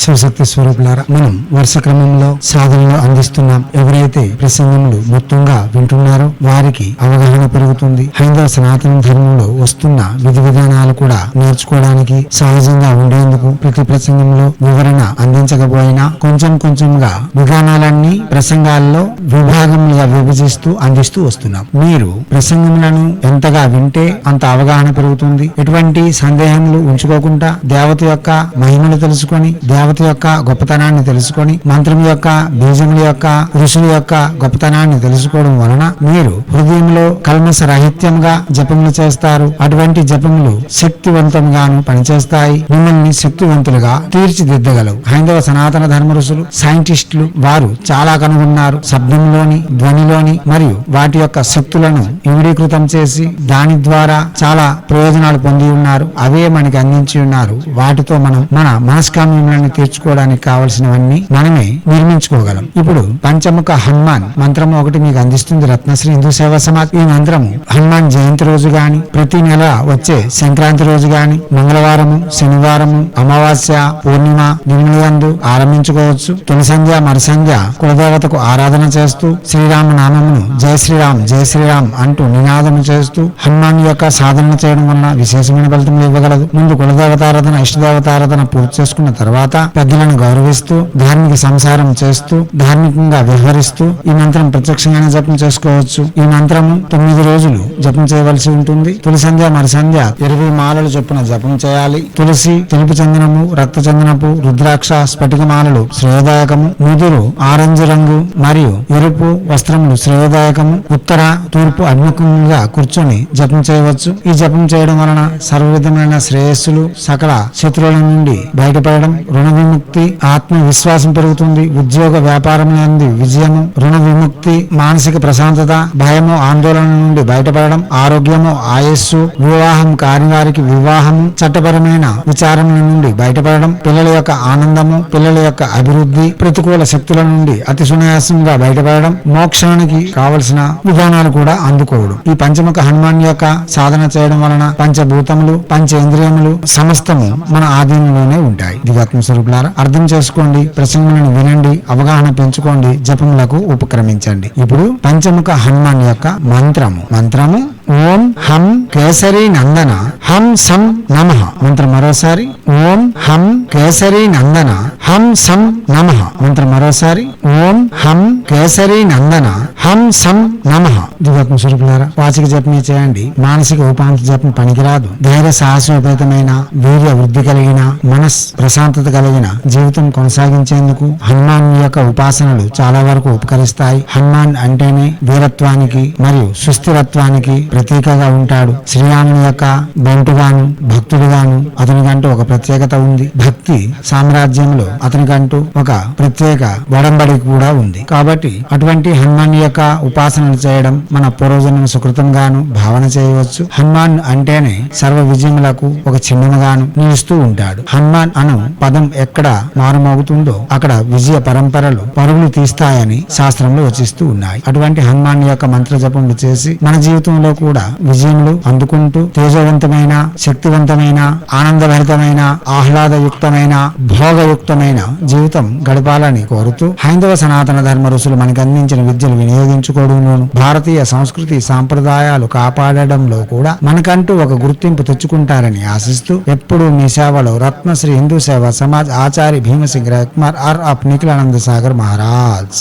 శివశక్తి స్వరూపులారా మనం వరుస క్రమంలో సాధనలు అందిస్తున్నాం. ఎవరైతే ప్రసంగములు మొత్తంగా వింటున్నారో వారికి అవగాహన పెరుగుతుంది. హైందవ సనాతన ధర్మంలో వస్తున్న విధి విధానాలు కూడా నేర్చుకోవడానికి సహజంగా ఉండేందుకు ప్రతి ప్రసంగంలో వివరణ అందించకపోయినా కొంచెం కొంచెంగా విధానాలన్నీ ప్రసంగాల్లో విభాగములుగా విభజిస్తూ అందిస్తూ వస్తున్నాం. మీరు ప్రసంగములను ఎంతగా వింటే అంత అవగాహన పెరుగుతుంది. ఎటువంటి సందేహములు ఉంచుకోకుండా దేవత యొక్క మహిమలు తెలుసుకొని దేవత యొక్క గొప్పతనాన్ని తెలుసుకొని మంత్రం యొక్క బీజముల యొక్క ఋషుల యొక్క గొప్పతనాన్ని తెలుసుకోవడం వలన మీరు హృదయంలో కల్మస రహిత్యంగా జపములు చేస్తారు. అటువంటి జపములు శక్తివంతంగాను పనిచేస్తాయి. మిమ్మల్ని శక్తివంతులుగా తీర్చిదిద్దగలవు. హైందవ సనాతన ధర్మ ఋషులు సైంటిస్టులు వారు చాలా కనుగొన్నారు. శబ్దంలోని ధ్వనిలోని మరియు వాటి యొక్క శక్తులను ఇమిడీకృతం చేసి దాని ద్వారా చాలా ప్రయోజనాలు పొంది ఉన్నారు. అవే మనకి అందించి ఉన్నారు. వాటితో మనం మన మనస్కామ్యములను తీర్చుకోవడానికి కావలసినవన్నీ మనమే నిర్మించుకోగలం. ఇప్పుడు పంచముఖ హనుమాన్ మంత్రం ఒకటి మీకు అందిస్తుంది. రత్నశ్రీ హిందూ సేవా సమాజ్ ఈ మంత్రము హనుమాన్ జయంతి రోజు గాని ప్రతి నెల వచ్చే సంక్రాంతి రోజు గాని మంగళవారము శనివారము అమావాస్య పూర్ణిమ దినములందు ఆరంభించుకోవచ్చు. తొలిసంధ్య సంధ్య కులదేవతకు ఆరాధన చేస్తూ శ్రీరామ నామమును జయ శ్రీరామ్ జయ శ్రీరామ్ అంటూ నినాదము చేస్తూ హనుమాన్ యొక్క సాధన చేయడం వలన విశేషమైన ఫలితములు ఇవ్వగలదు. ముందు కులదేవతారాధన ఇష్టదేవతారాధన పూర్తి చేసుకున్న తర్వాత పెద్దలను గౌరవిస్తూ ధార్మిక సంసారం చేస్తూ ధార్మికంగా వ్యవహరిస్తూ ఈ మంత్రం ప్రత్యక్షంగానే జపం చేసుకోవచ్చు. ఈ మంత్రము తొమ్మిది రోజులు జపం చేయవలసి ఉంటుంది. తొలి సంధ్య మరి సంధ్య ఇరవై మాలలు చొప్పున జపం చేయాలి. తులసి తెలుపు చందనము రక్త చందనపు రుద్రాక్ష స్ఫటిక మాలలు శ్రేయదాయకము ముదురు ఆరెంజ్ రంగు మరియు ఎరుపు వస్త్రములు శ్రేయదాయకము ఉత్తర తూర్పు అభిముఖంగా కూర్చొని జపం చేయవచ్చు. ఈ జపం చేయడం వలన సర్వ విధమైన శ్రేయస్సులు సకల శత్రువుల నుండి బయటపడడం రుణ విముక్తి ఆత్మవిశ్వాసం పెరుగుతుంది ఉద్యోగ వ్యాపారం నందు విజయము రుణ విముక్తి మానసిక ప్రశాంతత భయము ఆందోళన నుండి బయటపడడం ఆరోగ్యము ఆయస్సు వివాహం కాని వారికి వివాహము చట్టపరమైన విచారముల నుండి బయటపడడం పిల్లల యొక్క ఆనందము పిల్లల యొక్క అభివృద్ధి ప్రతికూల శక్తుల నుండి అతి సునాయాసంగా బయటపడడం మోక్షానికి కావలసిన విధానాలు కూడా అందుకోవడం. ఈ పంచముఖ హనుమాన్ యొక్క సాధన చేయడం వలన పంచభూతములు పంచేంద్రియములు సమస్తము మన ఆధీనంలోనే ఉంటాయి. దివాత్మ స్వరూపులారా అర్థం చేసుకోండి ప్రసంగులను వినండి అవగాహన పెంచుకోండి జపములకు ఉపక్రమించండి. ఇప్పుడు పంచముఖ హనుమాన్ యొక్క మంత్రము. మంత్రము ఓం హం కేసరి నందన హం సం నమ. మంత్రం మరోసారి ఓం హం కేసరి నందన హం సం నమ. మంత్రం మరోసారి ఓం హం కేసరి నందన హం సం నమ. దివాత్మ స్వరూపులారా వాచిక జపమే చేయండి. మానసిక ఉపాంత జపం పనికిరాదు. ధైర్య సాహసోపేతమైన వీర్య వృద్ధి కలిగిన మనస్ ప్రశాంతత కలిగిన జీవితం కొనసాగించేందుకు హనుమాన్ యొక్క ఉపాసనలు చాలా వరకు ఉపకరిస్తాయి. హనుమాన్ అంటేనే వీరత్వానికి మరియు సుస్థిరత్వానికి ప్రతీకగా ఉంటాడు. శ్రీరాముని యొక్క బంటుగాను భక్తుడుగాను అతనికంటూ ఒక ప్రత్యేకత ఉంది. భక్తి సామ్రాజ్యంలో అతనికంటూ ఒక ప్రత్యేక వడంబడి కూడా ఉంది. కాబట్టి అటువంటి హనుమాన్ యొక్క ఉపాసనలు చేయడం మన పూర్వజన్మ సుకృతంగాను భావన చేయవచ్చు. హనుమాన్ అంటేనే సర్వ విజయములకు ఒక చిహ్నముగాను నిలుస్తూ ఉంటాడు. హనుమాన్ అను పదం ఎక్కడ మారుమోగుతుందో అక్కడ విజయ పరంపరలు పరుగులు తీస్తాయని శాస్త్రంలో వచిస్తూ ఉన్నాయి. అటువంటి హనుమాన్ యొక్క మంత్ర జపములు చేసి మన జీవితంలో కూడా విజయములు అందుకుంటూ తేజవంతమైన శక్తివంతమైన ఆనందభరితమైన ఆహ్లాదయుక్తమైన భోగయుక్తమైన జీవితం గడపాలని కోరుతూ హైందవ సనాతన ధర్మ ఋషులు మనకు అందించిన విద్యను వినియోగించుకోవడంలోను భారతీయ సంస్కృతి సాంప్రదాయాలు కాపాడడంలో కూడా మనకంటూ ఒక గుర్తింపు తెచ్చుకుంటారని ఆశిస్తూ ఎప్పుడూ మీ సేవలో రత్నశ్రీ హిందూ సేవ సమాజ్ ఆచార్య భీమసింగ్ కుమార్ ఆర్ ఆఫ్ నిఖిలానంద సాగర్ మహారాజ్.